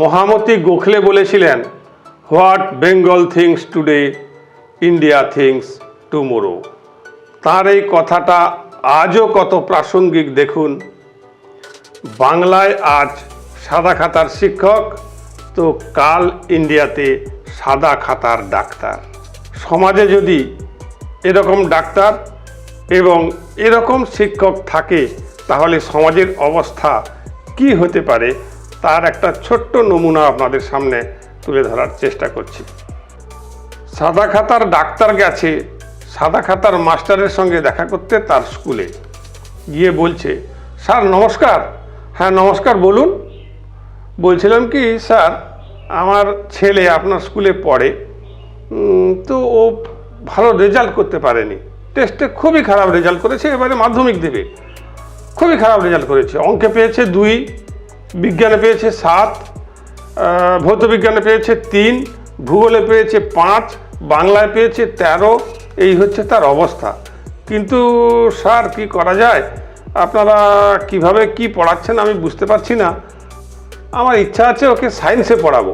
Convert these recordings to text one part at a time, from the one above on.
মহামতি গোখলে বলেছিলেন, what Bengal thinks today, India thinks tomorrow? তার এই কথাটা আজও কত প্রাসঙ্গিক দেখুন। বাংলায় আজ সাদা খাতার শিক্ষক, তো কাল ইন্ডিয়াতে সাদা খাতার ডাক্তার। সমাজে যদি এরকম ডাক্তার এবং এরকম শিক্ষক থাকে, তাহলে সমাজের অবস্থা কি হতে পারে? তার একটা ছোট্ট নমুনা আপনাদের সামনে তুলে ধরার চেষ্টা করছি। সাদা খাতার ডাক্তার গেছে, সাদা খাতার মাস্টারের সঙ্গে দেখা করতে তার স্কুলে। গিয়ে বলছে, স্যার, নমস্কার। হ্যাঁ নমস্কার, বলুন। বলছিলাম কি, স্যার, আমার ছেলে আপনার স্কুলে পড়ে তো ও ভালো রেজাল্ট করতে পারেনি। টেস্টে খুবই খারাপ রেজাল্ট করেছে, এবারে মাধ্যমিক দেবে। খুবই খারাপ রেজাল্ট করেছে। অঙ্কে পেয়েছে দুই বিজ্ঞানে পেয়েছে সাত আহ, ভৌতবিজ্ঞানে পেয়েছে তিন ভূগোলে পেয়েছে পাঁচ বাংলায় পেয়েছে তেরো এই হচ্ছে তার অবস্থা কিন্তু স্যার কি করা যায় আপনারা কিভাবে কি পড়াচ্ছেন আমি বুঝতে পারছি না আমার ইচ্ছা আছে ওকে সায়েন্সে পড়াবো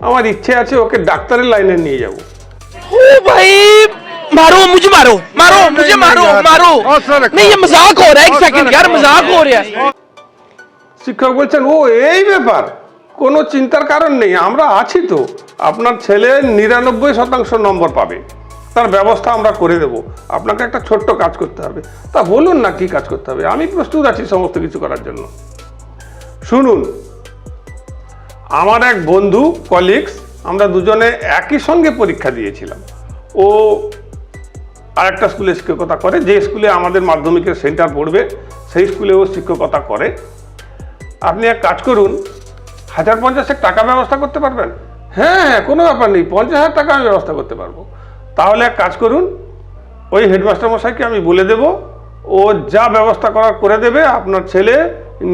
আমার ইচ্ছে আছে ওকে ডাক্তারের লাইনে নিয়ে যাব ओ भाई मारो मुझे मारो मारो मुझे मारो मारो नहीं ये मजाक हो रहा है एक सेकंड यार मजाक हो रहा है শিক্ষক বলছেন, ও, এই ব্যাপার। কোনো চিন্তার কারণ নেই, আমরা আছি তো। আপনার ছেলে নিরানব্বই শতাংশ নম্বর পাবে। তার ব্যবস্থা আমরা করে দেব। আপনাকে একটা ছোট্ট কাজ করতে হবে। তা বলুন না কি কাজ করতে হবে। আমি প্রস্তুত আছি সমস্ত কিছু করার জন্য। শুনুন, আমার এক বন্ধু কলিগস আমরা দুজনে একই সঙ্গে পরীক্ষা দিয়েছিলাম। ও আরেকটা স্কুলে শিক্ষকতা করে। যে স্কুলে আমাদের মাধ্যমিকের সেন্টার পড়বে, সেই স্কুলে ও শিক্ষকতা করে। আপনি এক কাজ করুন, হাজার পঞ্চাশেক টাকা ব্যবস্থা করতে পারবেন? হ্যাঁ হ্যাঁ কোনো ব্যাপার নেই, পঞ্চাশ হাজার টাকা আমি ব্যবস্থা করতে পারব। তাহলে এক কাজ করুন, ওই হেডমাস্টার মশাইকে আমি বলে দেব, ও যা ব্যবস্থা করার করে দেবে, আপনার ছেলে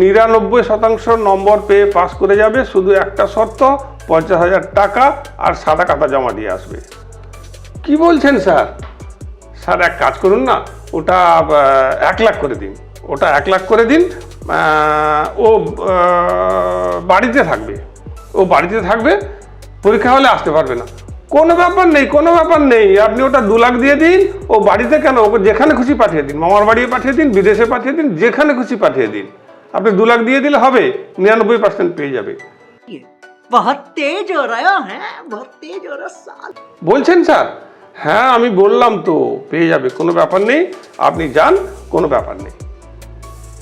নিরানব্বই শতাংশ নম্বর পেয়ে পাস করে যাবে, শুধু একটা শর্ত, পঞ্চাশ হাজার টাকা আর সাদা কাতা জমা দিয়ে আসবে। কি বলছেন স্যার? স্যার, এক কাজ করুন না, ওটা এক লাখ করে দিন, ওটা এক লাখ করে দিন ও বাড়িতে থাকবে। ও বাড়িতে থাকবে পরীক্ষা হলে আসতে পারবে না। কোনো ব্যাপার নেই কোনো ব্যাপার নেই। আপনি ওটা দু লাখ দিয়ে দিন ও বাড়িতে কেন? ওকে যেখানে খুশি পাঠিয়ে দিন মামার বাড়িয়ে পাঠিয়ে দিন বিদেশে পাঠিয়ে দিন যেখানে খুশি পাঠিয়ে দিন। আপনি দু লাখ দিয়ে দিলে হবে নিরানব্বই পার্সেন্ট পেয়ে যাবে। বলছেন স্যার? হ্যাঁ আমি বললাম তো পেয়ে যাবে কোনো ব্যাপার নেই। আপনি যান কোনো ব্যাপার নেই।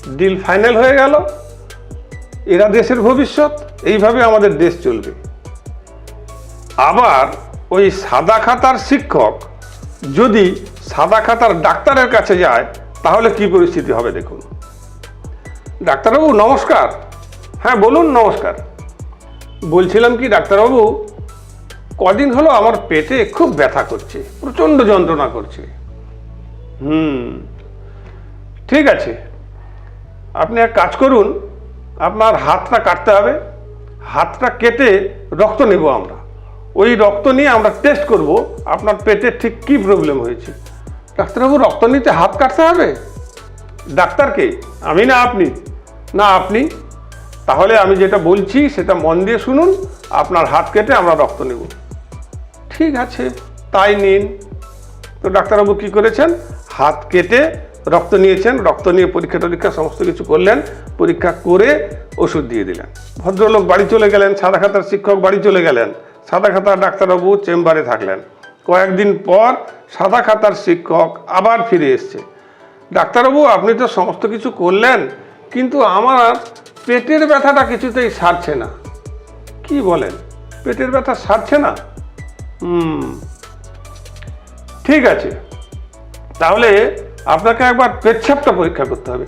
ডিল ফাইনাল হয়ে গেল। এরা দেশের ভবিষ্যৎ, এইভাবে আমাদের দেশ চলবে। আবার ওই সাদা খাতার শিক্ষক যদি সাদা খাতার ডাক্তারের কাছে যায়, তাহলে কি পরিস্থিতি হবে দেখুন। ডাক্তারবাবু, নমস্কার। হ্যাঁ বলুন, নমস্কার। বলছিলাম কি, ডাক্তারবাবু, কদিন হলো আমার পেটে খুব ব্যথা করছে, প্রচণ্ড যন্ত্রণা করছে। হুম, ঠিক আছে। আপনি এক কাজ করুন, আপনার হাতটা কাটতে হবে, হাতটা কেটে রক্ত নেব আমরা। ওই রক্ত নিয়ে আমরা টেস্ট করব, আপনার পেটে ঠিক কী প্রবলেম হয়েছে। ডাক্তারবাবু, রক্ত নিতে হাত কাটতে হবে? ডাক্তারকে আমি না আপনি? না আপনি? তাহলে আমি যেটা বলছি, সেটা মন দিয়ে শুনুন, আপনার হাত কেটে আমরা রক্ত নেব। ঠিক আছে, তাই নিন। তো ডাক্তারবাবু কী করেছেন? হাত কেটে রক্ত নিয়েছেন, রক্ত নিয়ে পরীক্ষা টরীক্ষা সমস্ত কিছু করলেন, পরীক্ষা করে ওষুধ দিয়ে দিলেন। ভদ্রলোক বাড়ি চলে গেলেন সাদা খাতার শিক্ষক বাড়ি চলে গেলেন সাদা খাতার ডাক্তারবাবু চেম্বারে থাকলেন। কয়েকদিন পর সাদা খাতার শিক্ষক আবার ফিরে এসছে। ডাক্তারবাবু, আপনি তো সমস্ত কিছু করলেন, কিন্তু আমার পেটের ব্যথাটা কিছুতেই সারছে না। কি বলেন? পেটের ব্যথা সারছে না? হুম, ঠিক আছে। তাহলে আপনাকে একবার পেচ্ছাপটা পরীক্ষা করতে হবে।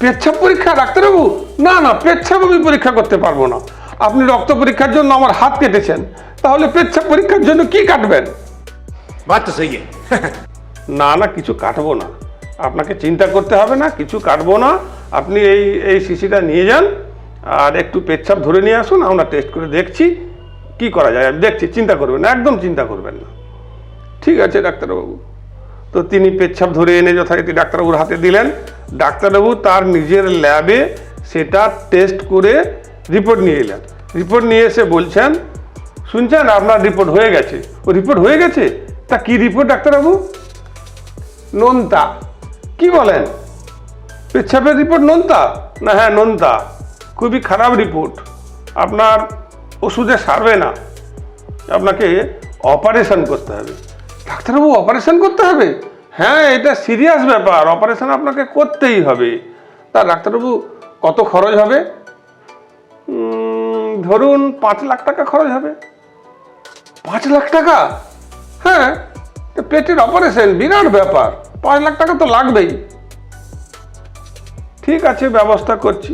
পেচ্ছাপ পরীক্ষা ডাক্তারবাবু? না না পেচ্ছাপ আমি পরীক্ষা করতে পারব না। আপনি রক্ত পরীক্ষার জন্য আমার হাত কেটেছেন। তাহলে পেচ্ছাপ পরীক্ষার জন্য কি কাটবেন? না না কিছু কাটবো না। আপনাকে চিন্তা করতে হবে না কিছু কাটবো না। আপনি এই এই শিশিটা নিয়ে যান আর একটু পেচ্ছাপ ধরে নিয়ে আসুন আমরা টেস্ট করে দেখছি কি করা যায়। আমি দেখছি চিন্তা করবেন না একদম চিন্তা করবেন না। ঠিক আছে ডাক্তারবাবু। তো তিনি পেচ্ছাপ ধরে এনে যথারীতি ডাক্তারবাবুর হাতে দিলেন। ডাক্তারবাবু তার নিজের ল্যাবে সেটা টেস্ট করে রিপোর্ট নিয়ে এলেন। রিপোর্ট নিয়ে এসে বলছেন, শুনছেন, আপনার রিপোর্ট হয়ে গেছে। ও রিপোর্ট হয়ে গেছে? তা কি রিপোর্ট, ডাক্তারবাবু? নোনতা। কি বলেন? পেচ্ছাপের রিপোর্ট, নোনতা? না হ্যাঁ নোনতা। খুবই খারাপ রিপোর্ট। আপনার ওষুধে সারবে না। আপনাকে অপারেশন করতে হবে। ডাক্তারবাবু অপারেশন করতে হবে? হ্যাঁ এটা সিরিয়াস ব্যাপার। অপারেশন আপনাকে করতেই হবে। তা ডাক্তারবাবু, কত খরচ হবে? ধরুন পাঁচ লাখ টাকা খরচ হবে। পাঁচ লাখ টাকা? হ্যাঁ পেটের অপারেশন বিরাট ব্যাপার। পাঁচ লাখ টাকা তো লাগবেই। ঠিক আছে, ব্যবস্থা করছি।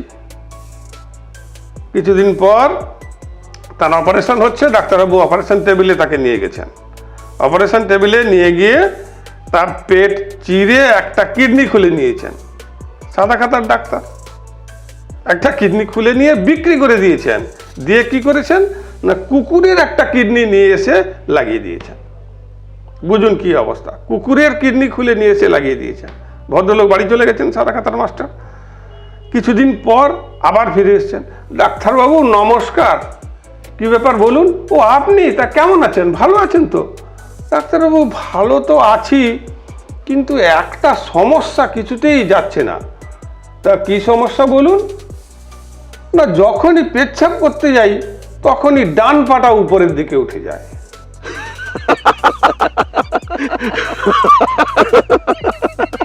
কিছুদিন পর তার অপারেশন হচ্ছে, ডাক্তারবাবু অপারেশন টেবিলে তাকে নিয়ে গেছেন। অপারেশন টেবিলে নিয়ে গিয়ে তার পেট চিরে একটা কিডনি খুলে নিয়েছেন। সাদা খাতার ডাক্তার। একটা কিডনি খুলে নিয়ে বিক্রি করে দিয়েছেন। দিয়ে কি করেছেন? না, কুকুরের একটা কিডনি নিয়ে এসে লাগিয়ে দিয়েছেন। বুঝুন কি অবস্থা। কুকুরের কিডনি খুলে নিয়ে এসে লাগিয়ে দিয়েছেন। ভদ্রলোক বাড়ি চলে গেছেন সাদা খাতার মাস্টার। কিছুদিন পর আবার ফিরে এসেছেন। ডাক্তারবাবু, নমস্কার। কি ব্যাপার বলুন? ও, আপনি? তা কেমন আছেন? ভালো আছেন তো? ডাক্তারবাবু, ভালো তো আছি, কিন্তু একটা সমস্যা কিছুতেই যাচ্ছে না। তা কি সমস্যা বলুন? না, যখনই পেচ্ছাপ করতে যাই, তখনই ডান পাটা উপরের দিকে উঠে যায়।